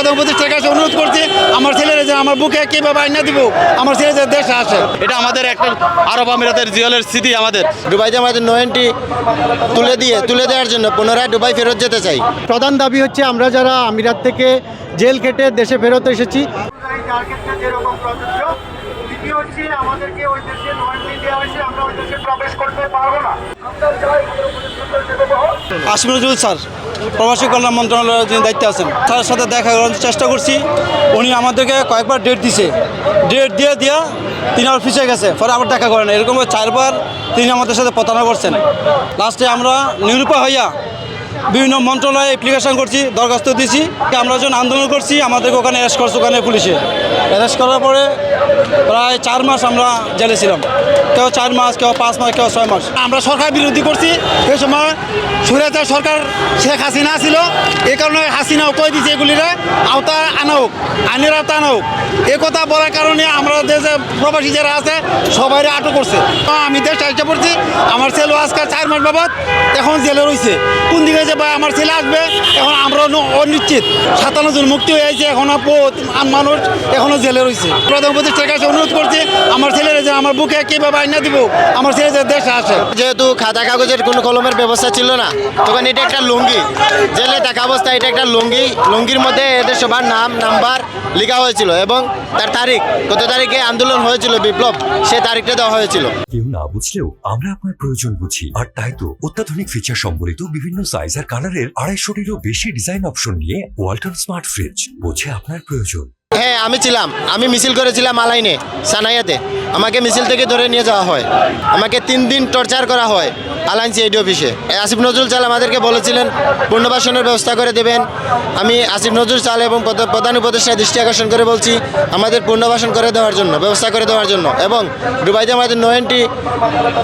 প্রধান উপদেষ্টার কাছে অনুরোধ করছি আমার ছেলেরা যে আমার বুকে কীভাবে আইনা দিব আমার ছেলে যে দেশে আসে। এটা আমাদের একটা আরব আমিরাতের জিওলের স্মৃতি আমাদের। দুবাইতে আমাদের নয়েনটি তুলে দিয়ে তুলে দেওয়ার জন্য পুনরায় দুবাই ফেরত যেতে চাই। প্রধান দাবি হচ্ছে আমরা যারা আমিরাত থেকে জেল কেটে দেশে ফেরত এসেছি যেরকম প্রযোজ্য দ্বিতীয় হচ্ছে আমাদেরকে ওই দেশে নয়েন্টি দেওয়া হয়েছে আমরা ওই দেশে প্রবেশ করতে পারব না। আমরা নজরুল স্যার, প্রবাসী কল্যাণ মন্ত্রণালয়ের যিনি দায়িত্বে আছেন, তার সাথে দেখা করার চেষ্টা করছি। উনি আমাদেরকে কয়েকবার ডেট দিছে। ডেট দিয়ে দিয়া তিনি আবার ফিসে গেছে, পরে আবার দেখা করেন। এরকম চারবার তিনি আমাদের সাথে প্রতারণা করছেন। লাস্টে আমরা নিরূপা হইয়া বিভিন্ন মন্ত্রণালয়ে অ্যাপ্লিকেশন করছি, দরখাস্ত দিয়েছি আমরা যখন আন্দোলন করছি, আমাদেরকে ওখানে অ্যারেস্ট করছে ওখানে পুলিশে। অ্যারেস্ট করার পরে প্রায় চার মাস আমরা জেলে ছিলাম। কেউ চার মাস, কেউ পাঁচ মাস, কেউ ছয় মাস। আমরা সরকার বিরোধী করছি। সেই সময় সুরেতের সরকার শেখ হাসিনা ছিল। এই কারণে হাসিনাও কই দিচ্ছে এগুলিরা। হোক আইনের আওতা হোক কথা বলার কারণে আমরা দেশে প্রবাসী যারা আছে সবাই আটক করছে। তো আমি দেশটা চেষ্টা করছি, আমার ছেলে আজকাল চার মাস বাবদ, এখন জেলে রয়েছে কোন দিকে যে ভাই আমার ছেলে আসবে, এখন আমরা অনিশ্চিত। সাতান্ন জন মুক্তি হয়ে গেছে এখন মানুষ এখনও জেলে রয়েছে প্রধান উপদেষ্টার কাছে অনুরোধ করছি, আমার ছেলেরা যে আমার বুকে কীভাবে আইনা দিব, আমার ছেলে যে দেশে আসে। যেহেতু খাতা কাগজের কোনো কলমের ব্যবস্থা ছিল না, তখন এটা একটা লুঙ্গি। জেলে থাকা অবস্থায় এটা একটা লুঙ্গি, লুঙ্গির মধ্যে এদের সবার নাম নাম্বার লেখা হয়েছিল এবং তার তারিখ, কত তারিখে আন্দোলন হয়েছিল বিপ্লব, সে তারিখটা দেওয়া হয়েছিল। কেউ না বুঝলেও আমরা আপনার প্রয়োজন বুঝি। আর তাই তো অত্যাধুনিক ফিচার সম্বলিত বিভিন্ন সাইজ আর কালারের আড়াইশোটিরও বেশি ডিজাইন অপশন নিয়ে ওয়ালটন স্মার্ট ফ্রিজ বোঝে আপনার প্রয়োজন। হ্যাঁ আমি ছিলাম। আমি মিছিল করেছিলাম আলাইনে সানাইয়াতে। আমাকে মিছিল থেকে ধরে নিয়ে যাওয়া হয়। আমাকে তিন দিন টর্চার করা হয় আলাইন সিআইডি অফিসে। আসিফ নজরুল চাল আমাদেরকে বলেছিলেন, পুনর্বাসনের ব্যবস্থা করে দেবেন। আমি আসিফ নজরুল চাল এবং প্রধান উপদেষ্টা দৃষ্টি আকর্ষণ করে বলছি, আমাদের পুনর্বাসন করে দেওয়ার জন্য, ব্যবস্থা করে দেওয়ার জন্য এবং দুবাইতে আমাদের নয়েনটি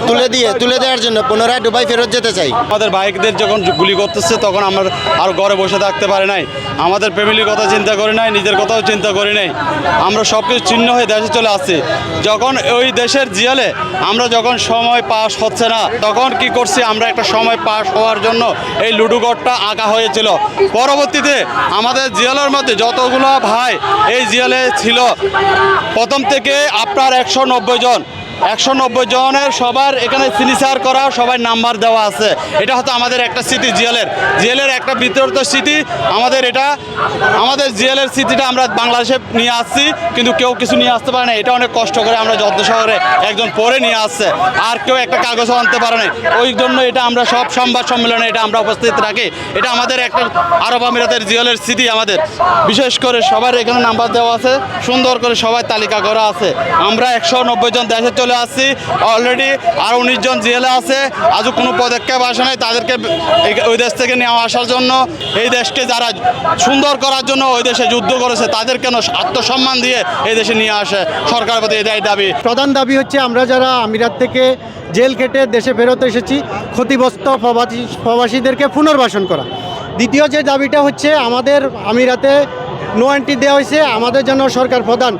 তুলে দিয়ে, তুলে দেওয়ার জন্য পুনরায় দুবাই ফেরত যেতে চাই। আমাদের বাইকদের যখন গুলি করতেছে, তখন আমরা আর ঘরে বসে থাকতে পারে নাই। আমাদের ফ্যামিলির কথা চিন্তা করে নাই, নিজের কথাও চিন্তা করি নাই। আমরা সব কিছু চিহ্ন হয়ে দেশে চলে আসছি। যখন ওই দেশের জিয়ালে আমরা যখন সময় পাস হচ্ছে না, তখন কি করছি আমরা একটা সময় পাস হওয়ার জন্য এই লুডুগড়টা আঁকা হয়েছিল। পরবর্তীতে আমাদের জিয়ালের মধ্যে যতগুলো ভাই এই জিয়ালে ছিল, প্রথম থেকে আপনার একশো নব্বই জন। একশো নব্বই জনের সবার এখানে সিনিসার করা সবাই নাম্বার দেওয়া আছে। এটা হতো আমাদের একটা স্মৃতি জিএলের জিএলের একটা বিতরিত স্মৃতি আমাদের এটা, আমাদের জিএলের স্মৃতিটা আমরা বাংলাদেশে নিয়ে আসছি, কিন্তু কেউ কিছু নিয়ে আসতে পারে না। এটা অনেক কষ্ট করে আমরা যত্ন শহরে একজন পরে নিয়ে আসছে। আর কেউ একটা কাগজও আনতে পারে না ওই জন্য এটা আমরা সব সংবাদ সম্মেলনে এটা আমরা উপস্থিত রাখি। এটা আমাদের একটা আরব আমিরাতের জিএলের স্মৃতি আমাদের। বিশেষ করে সবার এখানে নাম্বার দেওয়া আছে। সুন্দর করে সবাই তালিকা করা আছে। আমরা একশো নব্বই জন দেশে চলে আসছি অলরেডি আর উনিশ জন জেলে আছে। আজও কোনো পদক্ষেপ আসে নাই। তাদেরকে ওই দেশ থেকে নেওয়া আসার জন্য, এই দেশকে যারা সুন্দর করার জন্য ওই দেশে যুদ্ধ করেছে, তাদের কেন আত্মসম্মান দিয়ে এই দেশে নিয়ে আসে? সরকারের প্রতি এটাই দাবি। প্রধান দাবি হচ্ছে আমরা যারা আমিরাত থেকে জেল কেটে দেশে ফেরত এসেছি, ক্ষতিগ্রস্ত প্রবাসী প্রবাসীদেরকে পুনর্বাসন করা। দ্বিতীয় যে দাবিটা হচ্ছে, আমাদের আমিরাতে নো এন্ট্রি দেওয়া হয়েছে। আমাদের জন্য সরকার প্রধান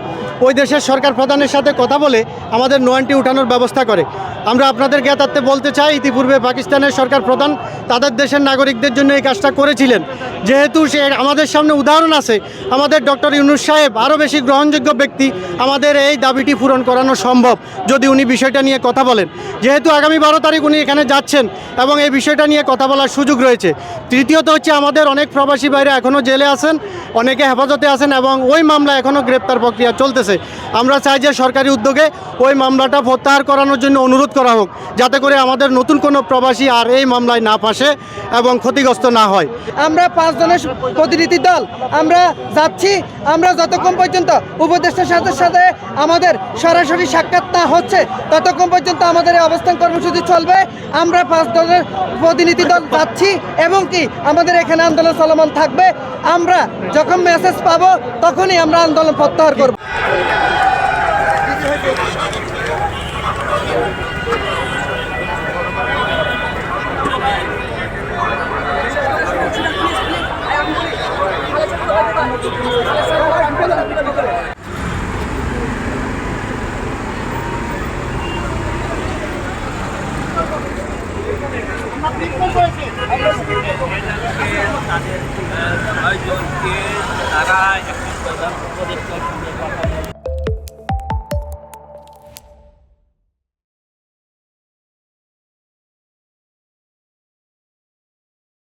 ওই দেশের সরকার প্রধানের সাথে কথা বলে আমাদের নোয়ানটি উঠানোর ব্যবস্থা করে। আমরা আপনাদের জ্ঞাতার্থে বলতে চাই, ইতিপূর্বে পাকিস্তানের সরকার প্রধান তাদের দেশের নাগরিকদের জন্য এই কাজটা করেছিলেন। যেহেতু সে আমাদের সামনে উদাহরণ আছে, আমাদের ডক্টর ইউনুস সাহেব আরও বেশি গ্রহণযোগ্য ব্যক্তি আমাদের এই দাবিটি পূরণ করানো সম্ভব, যদি উনি বিষয়টা নিয়ে কথা বলেন। যেহেতু আগামী বারো তারিখ উনি এখানে যাচ্ছেন এবং এই বিষয়টা নিয়ে কথা বলার সুযোগ রয়েছে। তৃতীয়ত হচ্ছে আমাদের অনেক প্রবাসী বাইরে এখনও জেলে আছেন, অনেকে হেফাজতে আছেন এবং ওই মামলা এখনও গ্রেপ্তার প্রক্রিয়া চলতেছে। আমরা চাই যে সরকারি উদ্যোগে ওই মামলাটা প্রত্যাহার করানোর জন্য অনুরোধ করা হোক, যাতে করে আমাদের নতুন কোনো প্রবাসী আর এই মামলায় না ফাঁসে এবং ক্ষতিগ্রস্ত না হয়। আমরা পাঁচ জনের প্রতিনিধি দল, আমরা যাচ্ছি, আমরা যতক্ষণ পর্যন্ত উপদেষ্টার সাথে সাথে আমাদের সরাসরি সাক্ষাৎ না হচ্ছে, ততক্ষণ পর্যন্ত আমাদের এই অবস্থান কর্মসূচি চলবে। আমরা পাঁচ দলের প্রতিনিধি দল পাচ্ছি, এবং কি আমাদের এখানে আন্দোলন চলমান থাকবে। আমরা যখন মেসেজ পাবো, তখনই আমরা আন্দোলন প্রত্যাহার করব। তাদের ছয়জনকে তারা একটি প্রধান উপদেষ্টার সঙ্গে